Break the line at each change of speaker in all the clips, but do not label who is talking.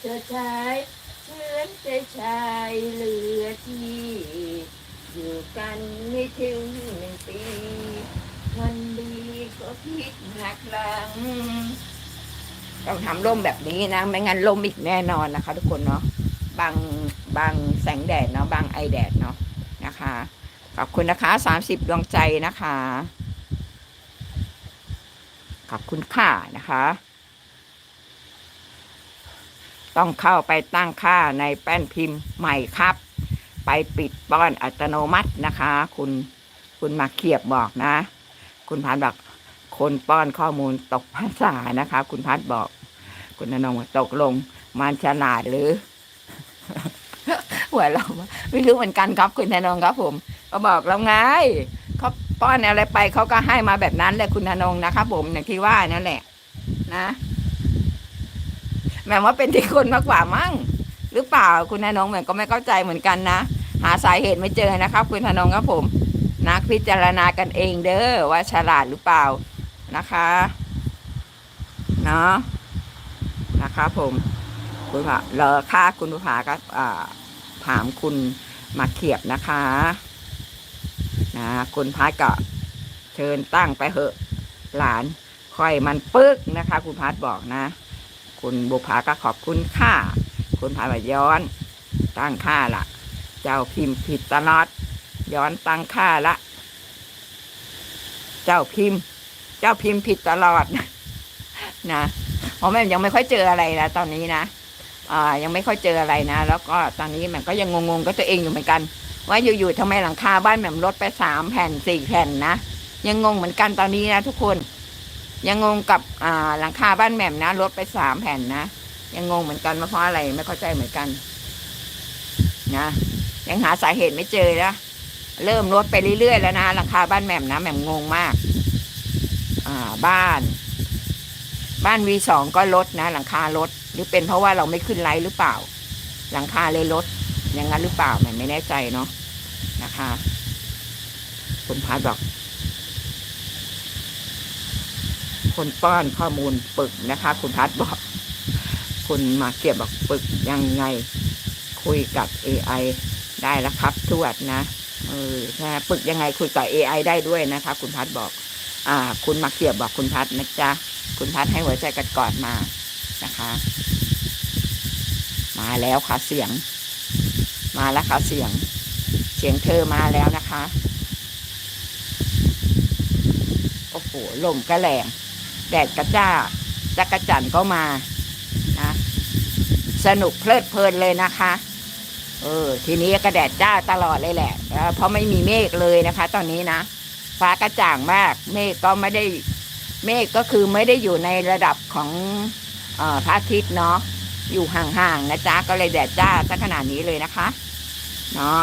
เธอชายเชื่อนใจชายเหลือที่ อยู่กันไม่ถึงหนึ่งปีวันดีก็พิษหนักหลัง ต้องทำร่มแบบนี้นะ ไม่งั้นร่มอีกแน่นอนนะคะ ทุกคนเนาะบางบางแสงแดดเนาะบางไอแดดเนาะนะคะขอบคุณนะคะสามสิบดวงใจนะคะ ขอบคุณค่านะคะ ต้องเข้าไปตั้งค่าในแป้นพิมพ์ใหม่ครับ ไปปิดป้อนอัตโนมัตินะคะ คุณคุณมาเขียบบอกนะ คุณพัดบอกคนป้อนข้อมูลตกภาษานะคะ คุณพัดบอก คุณนนงตกลงมันฉลาดหรือหัวเราไม่รู้เหมือนกันครับคุณธนงครับผมก็บอกแล้วไงเขาป้อนอะไรไปเขาก็ให้มาแบบนั้นแหละคุณธนงนะครับผมอย่างที่ว่านั่นแหละ นะ แม่ว่าเป็นที่คนมากกว่ามั้งหรือเปล่าคุณธนงแม่ก็ไม่เข้าใจเหมือนกันนะ หาสาเหตุไม่เจอนะครับ คุณธนงครับผมนักพิจารณากันเองเด้อว่าฉลาดหรือเปล่านะคะเนาะนะคะผมคุณผาเลอค่าคุณผาก็อ่าถามคุณมาเขียบนะคะนะคุณพัดก็เชิญตั้งไปเหอะหลานค่อยมันปึกนะคะ คุณพัดบอกนะ คุณบุภาก็ขอบคุณค่าคุณพัดว่าย้อนตั้งค่าละเจ้าพิมพ์ผิดตลอด ย้อนตั้งค่าละ เจ้าพิมพ์ เจ้าพิมพ์ผิดตลอดนะเพราะแม่ยังไม่ค่อยเจออะไรนะตอนนี้นะอ่ายังไม่ค่อยเจออะไรนะ แล้วก็ตอนนี้แม่ก็ยังงงๆก็ตัวเองอยู่เหมือนกัน ว่าอยู่ๆทำไมหลังคาบ้านแหม่มลดไปสามแผ่นสี่แผ่นนะยังงงเหมือนกันตอนนี้นะทุกคน ยังงงกับอ่าหลังคาบ้านแหม่มนะลดไปสามแผ่นนะยังงงเหมือนกันว่าเพราะอะไรไม่เข้าใจเหมือนกันนะยังหาสาเหตุไม่เจอนะเริ่มลดไปเรื่อยๆแล้วนะหลังคาบ้านแหม่มนะแหม่มงงมาก อ่าบ้าน บ้านวีสองก็ลดนะ หลังคาลดหรือเป็นเพราะว่าเราไม่ขึ้นไลท์หรือเปล่า หลังคาเลยลดอย่างนั้นหรือเปล่าแหม่มไม่แน่ใจเนาะนะคะคุณพัดบอก คนป้อนข้อมูลปึกนะคะ คุณพัดบอก คุณมาเกียบบอกปึกยังไง คุยกับ AI ได้แล้วครับทวดนะเออนะปึกยังไงคุยกับ AI ได้ด้วยนะคะ คุณพัดบอก อ่า คุณมาเกียบบอกคุณพัดนะจ๊ะคุณพัดให้หัวใจกันกอนมานะคะ มาแล้วค่ะเสียง มาแล้วค่ะเสียง เสียงเธอมาแล้วนะคะโอ้โหลมก็แรง แดดกระจ้าจักระจันก็มานะสนุกเพลิดเพลินเลยนะคะ เออ ทีนี้ก็แดดจ้าตลอดเลยแหละ เพราะไม่มีเมฆเลยนะคะ ตอนนี้นะ ฟ้ากระจ่างมาก เมฆก็ไม่ได้ เมฆก็คือไม่ได้อยู่ในระดับของอพระอาทิตย์เนาะ อยู่ห่างๆนะจ๊ะ ก็เลยแดดจ้าซะขนาดนี้เลยนะคะ เนาะ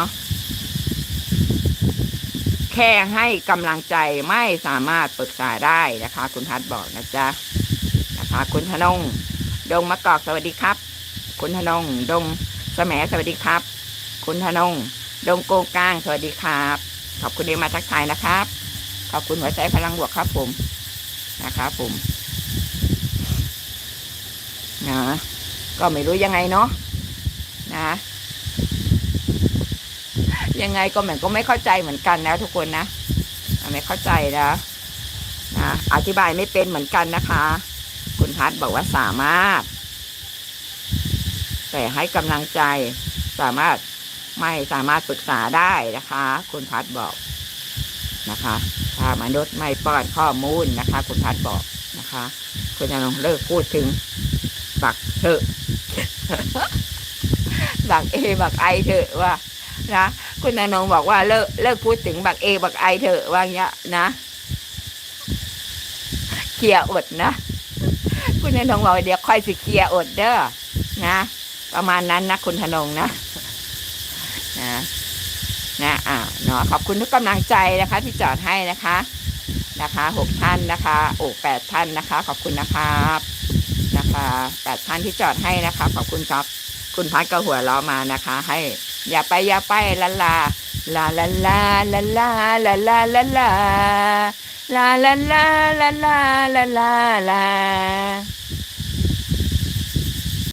แค่ให้กำลังใจไม่สามารถปรึกษาได้นะคะ คุณพัดบอกนะจ๊ะนะคะ คุณธนง ดงมะกอกสวัสดีครับ คุณธนง ดงแสมสวัสดีครับ คุณธนง ดงโกงกลางสวัสดีครับ ขอบคุณที่มาทักทายนะครับ ขอบคุณหัวใจพลังบวกครับผมนะครับผมนะก็ไม่รู้ยังไงเนาะนะ ยังไงก็เหมือนก็ไม่เข้าใจเหมือนกันนะทุกคนนะไม่เข้าใจนะนะอธิบายไม่เป็นเหมือนกันนะคะ คุณพัดบอกว่าสามารถ แต่ให้กำลังใจสามารถไม่สามารถปรึกษาได้นะคะ คุณพัดบอกนะคะถ้ามนุษย์ไม่ป้อนข้อมูลนะคะ คุณพัดบอกนะคะ คุณจะลองเลิกพูดถึงบักเถอะบักเอบักไอเถอะว่านะ คุณนนงบอกว่าเลิกเลิกพูดถึงบักเอบักไอเถอะว่าอย่างเงี้ยนะเคลียร์อดนะ คุณธนงบอกเดี๋ยวค่อยสิเคลียร์อดเด้อนะ ประมาณนั้นนะคุณธนงนะนะนะอ่าเนาะขอบคุณทุกกำลังใจนะคะ ที่จอดให้นะคะนะคะหกท่านนะคะโอ้แปดท่านนะคะ ขอบคุณนะครับนะคะแปดท่านที่จอดให้นะคะ ขอบคุณครับ คุณพัดก็หัวเรามานะคะ ให้ อย่าไปอย่าไปลาลาลาลาลาลาลาลาลาลาลาลาลาลาลาลาลาลา